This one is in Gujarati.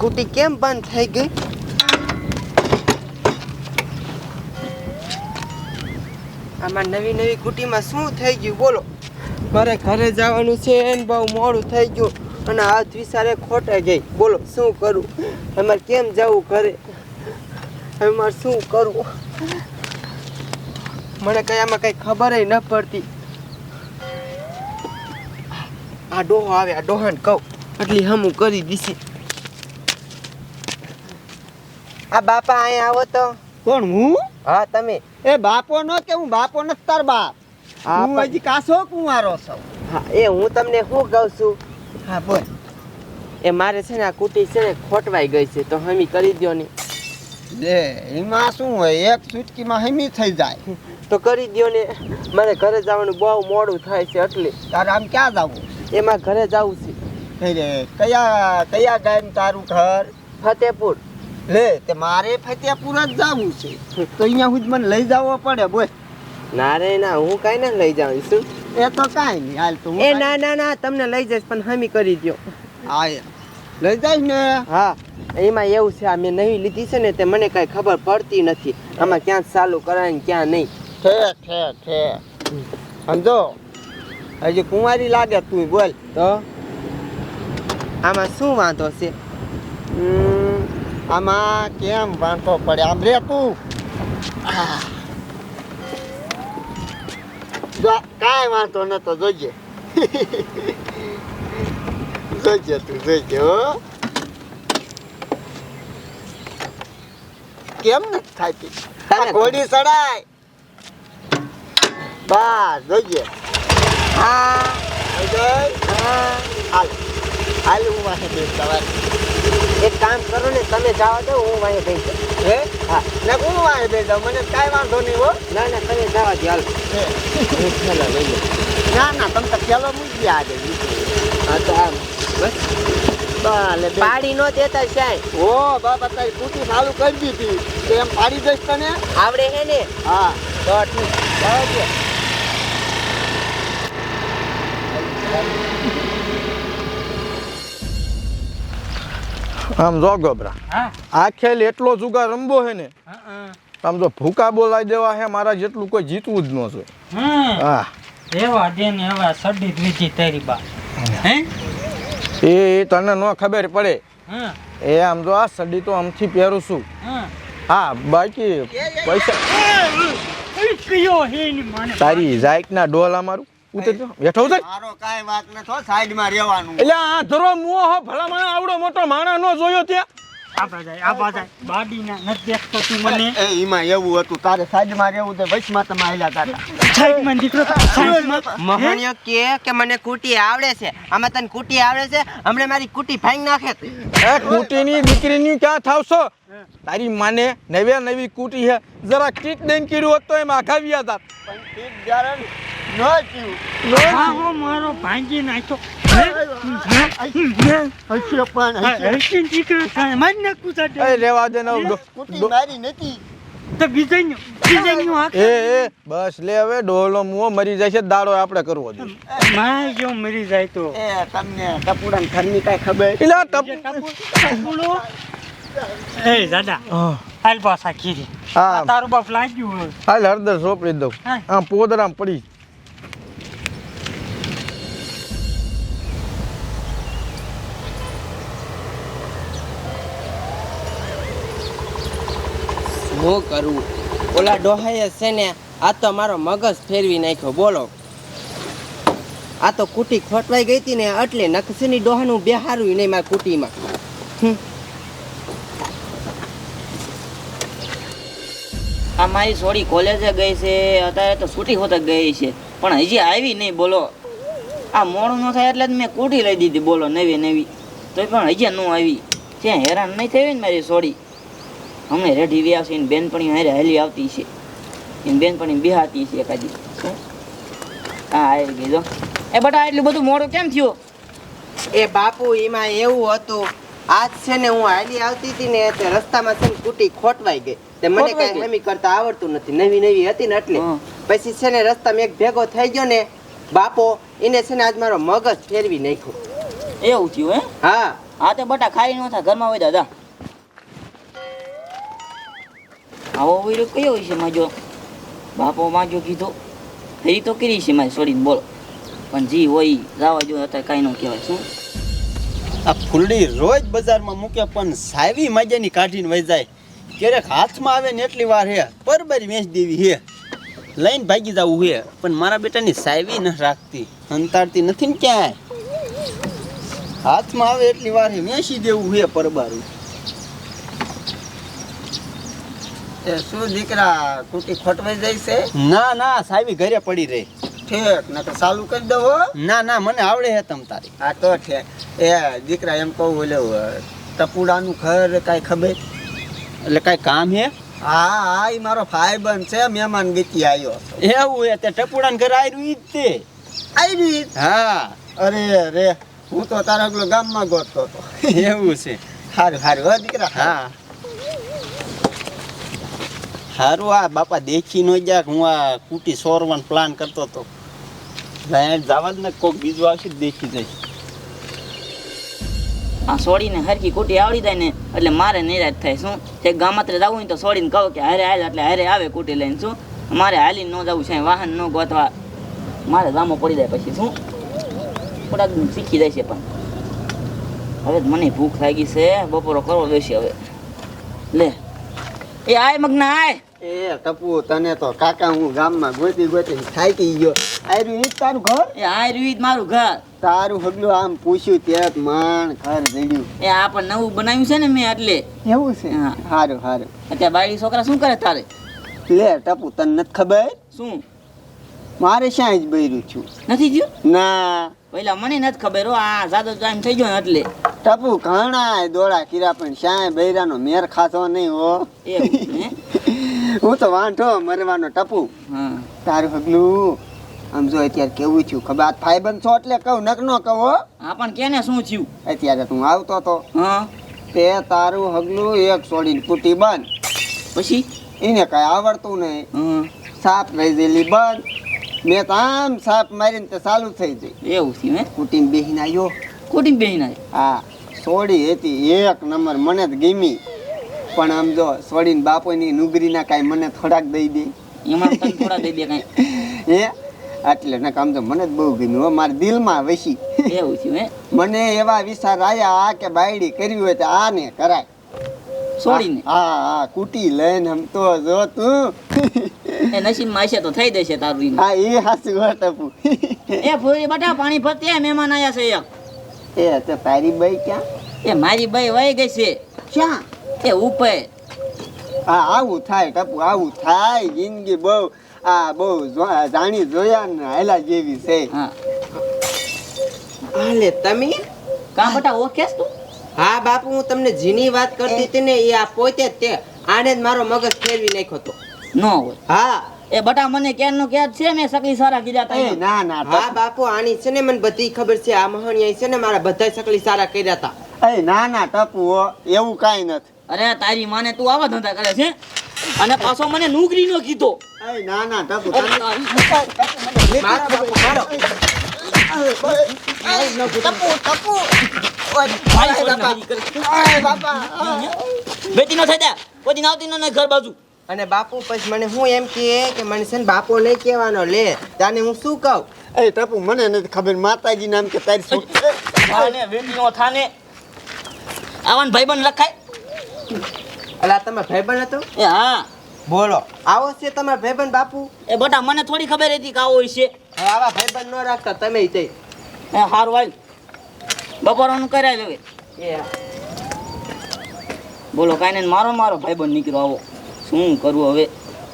કુટી કેમ બંધ થઈ ગઈ? આમાં નવી નવી કુટીમાં શું થઈ ગયું? બોલો. મારે ઘરે જવાનું છે ને બહુ મોડું થઈ ગયું અને હાથ વિચારે ખોટા ગઈ. બોલો, શું કરું? અમારે કેમ જવું ઘરે? હવે મારે શું કરવું? મને કઈ આમાં કઈ ખબર ન પડતી. આ ડોહો આવે, આ ડોહાને કહું. એટલી હમું કરી દીધી આ બાપા અહીંયા આવો તો. કોણ હું? હા તમે. એ બાપો નો કે હું બાપો ન તાર બાપ? હા હજી કાસો કુંવારો છું? હા એ હું તમને શું કહું છું? હા બોલ. એ મારે છે ને આ કુટી છે ને ખોટવાઈ ગઈ છે તો હમી કરી દ્યો ને. લે એમાં શું હોય એક ચૂટકીમાં હમી થઈ જાય. તો કરી દ્યો ને. મારે ઘરે જવાનું બહુ મોડું થાય છે એટલે. તારે આમ ક્યાં જવું? એમાં ઘરે જવું છે. કયા કયા ગામ તારું ઘર? ફતેપુર. લે તે મારે ફતેપુરા જ જવું છે. તો અહીંયા સુધી મને લઈ જવો પડે બોલ. ના રે ના હું કાંઈ ના લઈ જાઉં છું એ તો કાંઈ નહીં હાલ તો એ ના ના ના તમને લઈ જઈશ પણ હમી કરી દ્યો. હા લઈ જાય ને? હા એમાં એવું છે આ મેં નવી લીધી છે ને તે મને કાંઈ ખબર પડતી નથી. આમાં ક્યાં ચાલુ કરાય ને ક્યાં નહીં. ઠે ઠે ઠે. સમજો હજી કુંવારી લાગે તું બોલ. તો? આમાં શું વાંધો છે? હમ, આમાં કેમ વાંધો પડે? આમ રે તું. જો કાંઈ વાંધો નતો જોજે. જોજે તું જોજે હો. કેમ નથી થાતી ઘોડી ચડાય. બસ જોજે. હા. હાલ. હાલ હું વાંચે સવારે એક કામ કરો ને તમે જાઓ દો હું વાંહે થઈ જાઉં. હે? હા. ને હું વાહે બેસ જાઉં. મને કાંઈ વાંધો નહીં હો. ના ના તમે જવા દો હાલ. હે. લઈ લઉં ના ના તમે તો પેલો મૂકી આજે. હા તો આમ બસ. બાલે પાડી નો દેતા સાહેબ. ઓ બાપા તારી કુટી ચાલુ કરી દીધી. તો એમ પાડી દઈશ તને? આવડે હે ને? હા. તો ઠીક બરાબર આમ જો ગોબરા આ ખેલ એટલો જુગાર રમવો હે ને આમ જો ભૂકા બોલાવી દેવા હે મારા જેટલું કોઈ જીતવું જ ન છે હા એવા દે ને એવા સડી જ તારી બા હે એ તને ન ખબર પડે એ આમ જો આ સડી તો આમથી પહેરું છું હા બાકી પૈસા તારી જાયક ના ડોલ અમારું ઉતર બેઠો ઉતર મારો કાંઈ વાત નથી સાઈડમાં રહેવાનું. એટલે આ ધરો મુઓ ભલા મને આવડો મોટો માણસ નો જોયો ત્યાં આબા જાય આબા જાય. બાડીના નથી દેખતો તું મને. એ એમાં એવું હતું તારે રહેવું તો તમે આયલા દીકરો સાઈડમાં. મહાણિયો કે કે મને કુટી આવડે છે? આમાં તને કુટી આવડે છે? હમણાં મારી કુટી ફાઈ નાખે એ દીકરી દીકરીની ક્યાં થાવશો? તારી માને નવે નવી કૂટી હે. જરા કીટ દઈને કર્યું હોત તો એમ આઘાવ્યા હતા પણ કીટ જ્યારે ન હો મારો ભાંગી નાખ્યો. મારી મારી બસ લે હવે ડોલો મુઓ મરી જાય છે દાડો આપણે કરવો માય જો મરી જાય તો. તમને ટપુડાની ઘરની કાંઈ ખબર? એ દાદા હા. હાલ પાછા ખીરી હા. તારું બાપ લાગ્યું હોય. હાલ હળદર સોપડી દઉં. આમ પોદરામ પડી. શું કરવું ઓલા ડોહાએ છે ને આ તો મારો મગજ ફેરવી નાખ્યો બોલો. આ તો કુટી ખોટવાઈ ગઈ હતી ને એટલે નકસીની ડોહાનું બેહારું નહીં મારી કુટીમાં. આ મારી છોડી કોલેજે ગઈ છે, અત્યારે તો છૂટી હોતે ગઈ છે. પણ હજી આવી નહીં, બોલો. આ મોડું ન થાય એટલે જ મેં કૂટી લઈ દીધી, બોલો, નવી નવી. તો પણ હજી ન આવી. ત્યાં હેરાન નહીં થઈ ને મારી છોડી. હમણે રેડી વ્યા છે ને બેનપણી હારે હાલી આવતી છે. એને બેનપણી બિહાતી છે કાજી હા? આવી ગઈ જો. એ બટા એટલું બધું મોડું કેમ થયું? એ બાપુ, એમાં એવું હતું આજ છે ને હું હાલી આવતી હતી ને તે રસ્તામાં છે ને કુટી ખોટવાઈ ગઈ. તે મને કઈ હેમી કરતા આવડતું નથી. નવી નવી હતી ને એટલે. પછી છે ને રસ્તામાં એક ભેગો થઈ ગયો ને બાપો એને છે ને આજ મારો મગજ ફેરવી નાખ્યો. એવું થયું હે હા. હા તે બટા ખાઈ ન થા ઘરમાં હોય દાદા આવો વીરો કયો હોય છે માજો? બાપો માજો કીધો. ફેરી તો કરી છે મારી છોડીને બોલો. પણ જી હોય જવા જો અત્યારે કાંઈ ન કહેવાય શું? આ ફૂલડી રોજ બજારમાં મૂકે, પણ સાવી મજાની કાઢીને વહી જાય. ક્યારેક હાથમાં આવે ને એટલી વાર હે બરબરી વેચ દેવી હે. લઈને ભાગી જવું હે, પણ મારા બેટાની સાવી ન રાખતી. અંતાડતી નથી ને ક્યાંય. હાથમાં આવે એટલી વાર હે, વેચી દેવું હે પરબારું. શું દીકરા, કુટી ખોટવાઈ જાય છે? ના ના, સાવી ઘરે પડી રહી. ઠેક નકર ચાલુ કરી દો હો. ના ના મને આવડે હે તમ તારી. હા તો ઠેક. એ દીકરા એમ કહું ઓલે ટપુડાનું ઘર કાંઈ ખબર? એટલે કાંઈ કામ હે? હા હા એ મારો ભાઈબંધ છે મહેમાન ગીતી આવ્યો એવું હે તે ટપુડાનું ઘરે આવ્યું ઈ જ તે. આવ્યું હા. અરે રે હું તો તારા પેલો ગામમાં ગોતતો હતો. એવું છે. સારું સારું હો દીકરા. હા. સારું આ બાપા દેખી ન ગયા કે હું આ કુટી સોરવાનો પ્લાન કરતો હતો. લાય જવા જ ને કોક બીજું આવશે દેખી જઈશ આ સોડીને હરકી કુટી આવડી જાય ને, એટલે મારે નિરાશ થાય, શું? તે ગામત્રે જવું હોય તો સોડીને કહું કે હારે હાલ, એટલે હારે આવે કુટી લઈને, શું? મારે હાલીને ન જવું છે, વાહન ન ગોતવા. મારે ગામો પડી જાય પછી, શું? થોડાક શીખી જાય છે પણ. હવે મને ભૂખ લાગી છે, બપોરો કરવો બેસી હવે. લે. એ આય મગના, આય. એ ટપુ તને તો કાકા હું ગામમાં ગોતી ગોતી થાકી ગયો. આર્યું ઈ તારું ઘર? એ આય રહ્યું મારું ઘર. તારું હગલું આમ પૂછ્યું ત્યાં માણ ઘર જડ્યું એ આ પણ નવું બનાવ્યું છે ને મેં એટલે. એવું છે? હા. સારું સારું અત્યારે બાયડી છોકરા શું કરે તારે? લે ટપુ તને નથી ખબર? શું? મારે શ્યાં જ બૈરું છું. નથી થયું? ના. પહેલા મને નથી ખબર હો આ જાદો ટાઈમ થઈ ગયો ને એટલે. ટપુ ઘણા દોડા કીરા પણ શ્યાં બૈરાનો મેર ખાતો નહીં હો. એવું હે? તો વાંઢો મરવાનો ટપુ. તારું હગલું આમ જો અત્યારે કેવું થયું. ખબર આ ભાઈબંધ છો એટલે કહું નક નો કહું હા. પણ કેને શું થયું? અત્યારે તું આવતો તો. તે તારું હગલું એક છોડીને કુટી બંધ. પછી? એને કઈ આવડતું નહીં. સાપ રહી ગયેલી બંધ. મેં તો આમ સાપ મારીને તે ચાલુ થઈ ગઈ. એવું થયું હે? કુટીને બેહીને આવ્યો કુટીમ બેહીને આવ્યો હા છોડી હતી એક નંબર મને જ ગમી. પણ આમ જો સોડીને બાપોની નુગરીના કાંઈ મને થોડાક દઈ દે. એમાં થોડા દઈ દે કાંઈ. એ એટલે ના આમ તો મને જ બહુ ગમ્યું હો મારા દિલમાં વસી. એવું છે હે? મને એવા વિચાર આવ્યા આ કે બાયડી કરવી હોય તો આ ને કરાય છોડીને હા હા કુટી લઈને આમ તો જો તું. એ નસીબમાં હશે તો થઈ જશે તારું હા એ હાસુ અપુ એ ફૂરી બટા પાણી ભરતી મહેમાન આયા છે એક. એ તો તારી બાઈ ક્યાં? એ મારી બાઈ વહી ગઈ છે. ક્યાં? એ ઉપર હા આવું થાય ટપુ આવું થાય જિંદગી બહુ આ બહુ જાણી જોયા ને હેલા જેવી છે. હા. હાલે તમે? કા બટા ઓકે તું? હા બાપુ હું તમને જીની વાત કરતી હતી ને એ આ પોતે જ તે આને જ મારો મગજ ફેરવી નાખ્યો તો નો હોય. હા. એ બટા મને કેન ક્યાં જ છે મેં સકલી સારા કીધા એ તા ના ના હા બાપુ આની છે ને મને બધી ખબર છે આ મહાણિયા છે ને મારા બધા સકલી સારા કર્યા હતા એ ના ના ટપુ હો એવું કાંઈ નથી. અરે તારી માને તું આવા ધંધા કરે છે અને પાછો મને નોકરી નો કીધો. ના ના ટપુ ટપુ બેટી નો થઈ દે કોઈ દિન આવતી ન ઘર બાજુ. અને બાપુ પછી મને હું એમ કે કે મને છે ને બાપો નહીં કહેવાનો લે. તાને હું શું કહું? એ ટપુ મને નથી ખબર માતાજી નામ કે તારી શું થાને બેટી નો થાને. આવાન ભાઈબંધ લખાય. અલા તમે ભાઈબંધ હતો? એ હા. બોલો આવો છે તમારા ભાઈબંધ બાપુ? એ બટા મને થોડી ખબર હતી કે આવો છે આવા ભાઈબંધ ન રાખતા તમે તે એ હારું વાય બપોરનું કરાય લેવે એ બોલો કાંઈ નહીં મારો મારો ભાઈબંધ નીકળ્યો આવો. શું કરવું હવે?